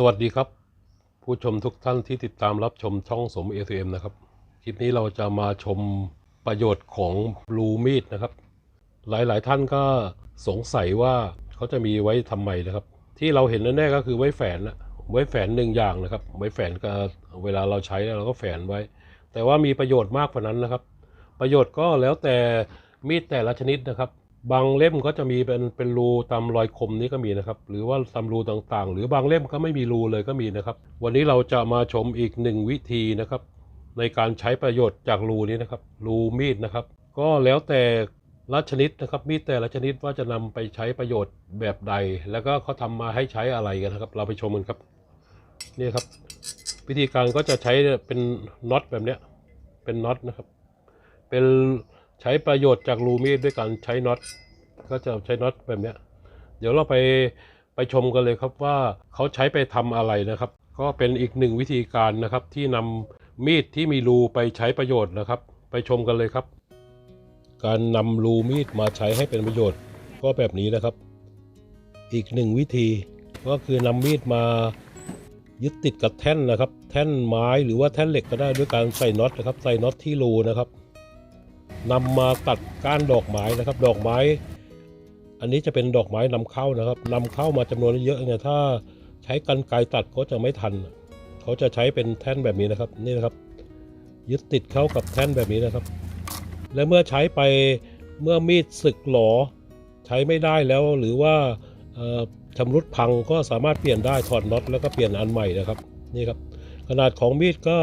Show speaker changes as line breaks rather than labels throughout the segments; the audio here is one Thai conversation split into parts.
สวัสดีครับ ผู้ชมทุกท่านที่ติดตามรับชมช่องสม ATM นะครับ คลิปนี้เราจะมาชมประโยชน์ของบลูมีดนะครับ หลายๆท่านก็สงสัยว่าเขาจะมีไว้ทำไมนะครับ ที่เราเห็นแน่ๆก็คือไว้แฝนนะไว้แฝนหนึ่งอย่างนะครับ ไว้แฝนก็เวลาเราใช้แล้วเราก็แฝนไว้ แต่ว่ามีประโยชน์มากกว่านั้นนะครับ ประโยชน์ก็แล้วแต่มีดแต่ละชนิดนะครับ บางเล่มก็จะมีเป็นเป็นรูตามรอยคมนี้ก็มีนะครับ หรือว่าตามรูต่างๆ หรือบางเล่มก็ไม่มีรูเลยก็มีนะครับ วันนี้เราจะมาชมอีกหนึ่งวิธีนะครับ ในการใช้ประโยชน์จากรูนี้นะครับ รูมีดนะครับ ก็แล้วแต่ละชนิดนะครับ มีดแต่ละชนิดว่าจะนำไปใช้ประโยชน์แบบใด แล้วก็เขาทำมาให้ใช้อะไรกันนะครับ เราไปชมกันครับนี่ครับ วิธีการก็จะใช้เป็นน็อตแบบเนี้ยเป็นน็อตนะครับ เป็น ใช้ประโยชน์จากรูมีดด้วยการใช้น็อตก็จะใช้น็อตแบบเนี้ยเดี๋ยวเราไปไปชมกันเลยครับว่าเขาใช้ไปทำอะไรนะครับ ก็เป็นอีกหนึ่งวิธีการนะครับ ที่นำมีดที่มีรูไปใช้ประโยชน์นะครับ ไปชมกันเลยครับ การนำรูมีดมาใช้ให้เป็นประโยชน์ ก็แบบนี้นะครับ อีกหนึ่งวิธีก็คือนำมีดมายึดติดกับแท่นนะครับ แท่นไม้หรือว่าแท่นเหล็กก็ได้ด้วยการใส่น็อตนะครับ ใส่น็อตที่รูนะครับ นำมาตัดก้านดอกไม้นะครับ ดอกไม้ อันนี้จะเป็นดอกไม้นำเข้านะครับนำเข้ามาจำนวนเยอะเนี่ยถ้าใช้กันไกรตัดก็จะไม่ทัน เขาจะใช้เป็นแท่นแบบนี้นะครับนี่นะครับ ยึดติดเข้ากับแท่นแบบนี้นะครับ และเมื่อใช้ไปเมื่อมีดสึกหลอใช้ไม่ได้แล้วหรือว่าชำรุดพังก็สามารถเปลี่ยนได้ถอดน็อตแล้วก็เปลี่ยนอันใหม่นะครับนี่ครับ ขนาดของมีดก็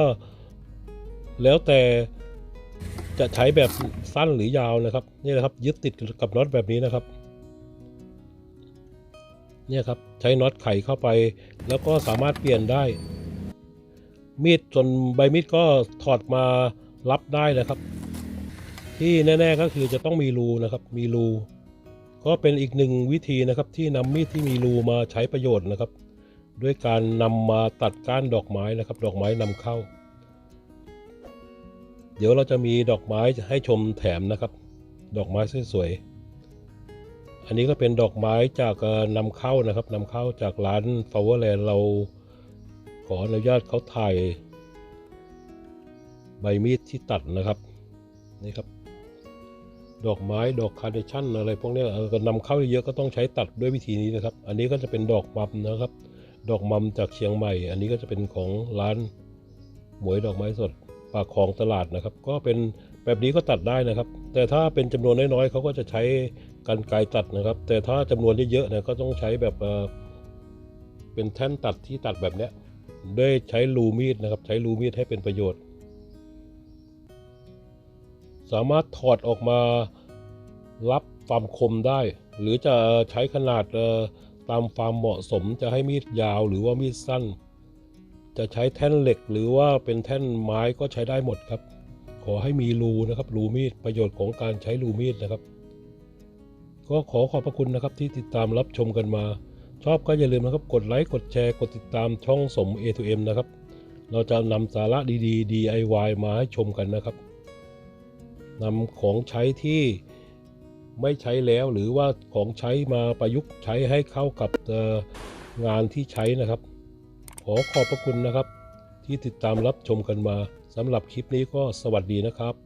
แล้วแต่ จะใช้แบบสั้นหรือยาวนะครับนี่นะครับยึดติดกับน็อตแบบนี้นะครับเนี่ยครับใช้น็อตไขเข้าไป แล้วก็สามารถเปลี่ยนได้ มีดส่วนใบมีดก็ถอดมารับได้นะครับ ที่แน่ ๆก็คือจะต้องมีรูนะครับ มีรูก็เป็นอีกหนึ่งวิธีนะครับ ที่นำมีดที่มีรูมาใช้ประโยชน์นะครับ ด้วยการนำมาตัดก้านดอกไม้นะครับ ดอกไม้นำเข้า เดี๋ยวเราจะมีดอกไม้ให้ชมแถมนะครับ ดอกไม้สวยๆ อันนี้ก็เป็นดอกไม้จากนำเข้านะครับนำเข้าจากร้าน Flowerland เราขออนุญาตเขาถ่าย ใบมีดที่ตัดนะครับนี่ครับ ดอกไม้ดอกคาร์เนชั่นอะไรพวกนี้เออก็นำเข้าเยอะก็ต้องใช้ตัดด้วยวิธีนี้นะครับ อันนี้ก็จะเป็นดอกมัมนะครับ ดอกมัมจากเชียงใหม่ อันนี้ก็จะเป็นของร้านหมวยดอกไม้สด ปากคลองตลาดนะครับ ก็เป็นแบบนี้ก็ตัดได้นะครับ แต่ถ้าเป็นจำนวนน้อยๆเขาก็จะใช้กันไกตัดนะครับ แต่ถ้าจำนวนเยอะๆนี่ยก็ต้องใช้แบบเป็นแท่นตัดที่ตัดแบบเนี้ยด้วยใช้รูมีดนะครับ ใช้รูมีดให้เป็นประโยชน์ สามารถถอดออกมารับความคมได้ หรือจะใช้ขนาดตามความเหมาะสมจะให้มีดยาวหรือว่ามีดสั้น จะใช้แท่นเหล็กหรือว่าเป็นแท่นไม้ก็ใช้ได้หมดครับ ขอให้มีรูนะครับรูมีดประโยชน์ของการใช้รูมีดนะครับ ก็ขอขอบพระคุณนะครับที่ติดตามรับชมกันมา ชอบก็อย่าลืมนะครับกดไลค์กดแชร์กดติดตามช่องสม A2M นะครับ เราจะนำสาระดีๆ DIY มาให้ชมกันนะครับนำของใช้ที่ไม่ใช้แล้วหรือว่าของใช้มาประยุกต์ใช้ให้เข้ากับงานที่ใช้นะครับ ขอขอบพระคุณนะครับ ที่ติดตามรับชมกันมาสำหรับคลิปนี้ก็สวัสดีนะครับ